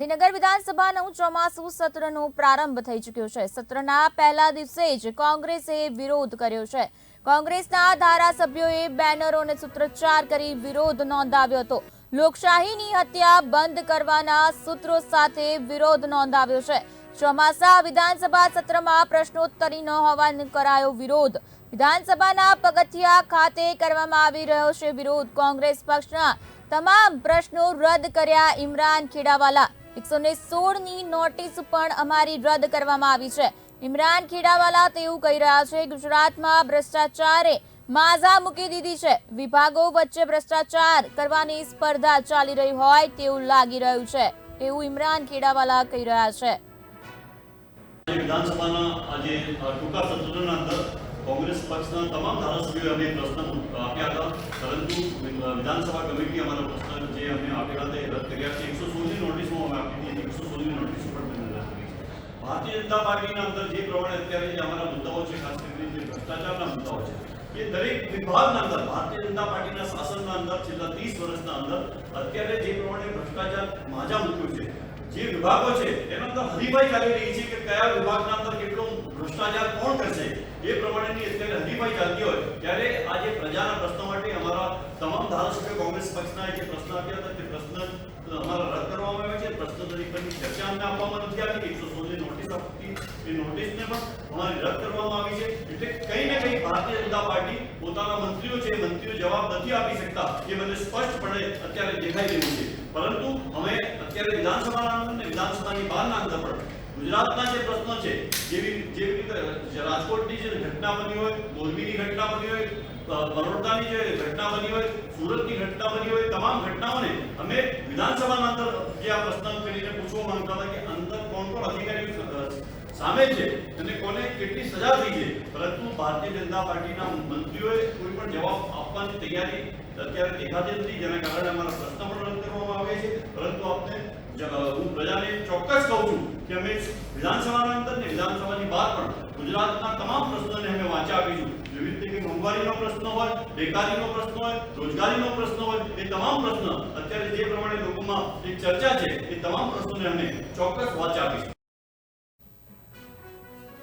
ગાંધીનગર વિધાનસભાનું ચોમાસું સત્રનો પ્રારંભ થઈ ચૂક્યો છે. સત્રના પહેલા દિવસે જ કોંગ્રેસે વિરોધ કર્યો છે. કોંગ્રેસના ધારાસભ્યોએ બેનરો અને સૂત્રોચ્ચાર કરી વિરોધ નોંધાવ્યો હતો. લોકશાહીની હત્યા બંધ કરવાના સૂત્રો સાથે વિરોધ નોંધાવ્યો છે. ચોમાસા વિધાનસભા સત્રમાં પ્રશ્નોત્તરી ન હોવાનો કરાયો વિરોધ. વિધાનસભાના પગથિયા ખાતે કરવામાં આવી રહ્યો છે વિરોધ. કોંગ્રેસ પક્ષના તમામ પ્રશ્નો રદ કર્યા ઇમરાન ખેડાવાલા. એકસો ને સોળની નોટિસ પણ અમારી રદ કરવામાં આવી છે. ઇમરાન ખેડાવાલા તેવું કહી રહ્યા છે, ગુજરાતમાં ભ્રષ્ટાચારે માઝા મૂકી દીધી છે. વિભાગો વચ્ચે ભ્રષ્ટાચાર કરવાની સ્પર્ધા ચાલી રહી હોય તેવું લાગી રહ્યું છે. એવું ઇમરાન ખેડાવાલા કહી રહ્યા છે. વિધાનસભાના આજે ટૂંકા સત્રના અંદર કોંગ્રેસ પક્ષના તમામ ધારાસભ્યોએ અમે પ્રશ્ન આપ્યા હતા. પરંતુ વિધાનસભા કમિટી અમારો પ્રશ્ન જે અમે આપ્યા હતા એ રદ કર્યા છે. એકસો ભારતીય જનતા પાર્ટીના અંદર જે પ્રમાણે અત્યારે જે અમારા મુદ્દાઓ છે, ખાસ કરીને જે ભ્રષ્ટાચારના મુદ્દાઓ છે, એ દરેક વિભાગના અંદર, ભારતીય જનતા પાર્ટીના શાસનના અંદર, છેલ્લા ત્રીસ વર્ષના અંદર અત્યારે જે પ્રમાણે ભ્રષ્ટાચાર માજા મૂક્યું છે, જે વિભાગો છે, એના અંદર હરીફાઈ ચાલી રહી છે કે કયા વિભાગના અંદર કેટલો ભ્રષ્ટાચાર કોણ કરશે, એ પ્રમાણેની અત્યારે હરીફાઈ ચાલતી હોય, ત્યારે આજે પ્રજાના પ્રશ્નો માટે અમારા તમામ ધારાસભ્યો, કોંગ્રેસ પક્ષના જે પ્રશ્ન આપ્યા હતા તે પ્રશ્ન અમારા રદ કરવામાં આવ્યા નોટિસને પણ અત્યારે દેખાઈ છે. પરંતુ અમે અત્યારે વિધાનસભાના અંદર પણ ગુજરાતના જે પ્રશ્નો છે, જેવી જેવી રીતે રાજકોટની જે ઘટના બની હોય, મોરબીની ઘટના બની હોય બરોડાની જે ઘટના બની હોય, સુરતની ઘટના બની હોય, તમામ ઘટનાઓને અમે વિધાનસભાના અંદર જે આ પ્રશ્ન કરીને પૂછવા માંગતા હતા કે અંદર કોણ કોણ અધિકારી સામે છે અને કોને કેટલી સજા થઈ છે, પરંતુ ભારતીય જનતા પાર્ટીના મંત્રીઓએ કોઈ પણ જવાબ આપવાની તૈયારી અત્યારે દેખાતી નથી, જેના કારણે અમારા પ્રશ્ન પણ રદ કરવામાં આવે છે. પરંતુ આપને હું પ્રજાને ચોક્કસ કહું છું કે અમે વિધાનસભાના અંદર ને વિધાનસભાની બહાર પણ ગુજરાતના તમામ પ્રશ્નોને અમે વાંચા આપીશું. મોંઘવારીનો પ્રશ્ન હોય, બેકારીનો પ્રશ્ન હોય, રોજગારીનો પ્રશ્ન હોય, એ તમામ પ્રશ્ન અત્યારે જે પ્રમાણે લોકોમાં એક ચર્ચા છે, એ તમામ પ્રશ્નોને અમે ચોક્કસ વાંચા આપીશું.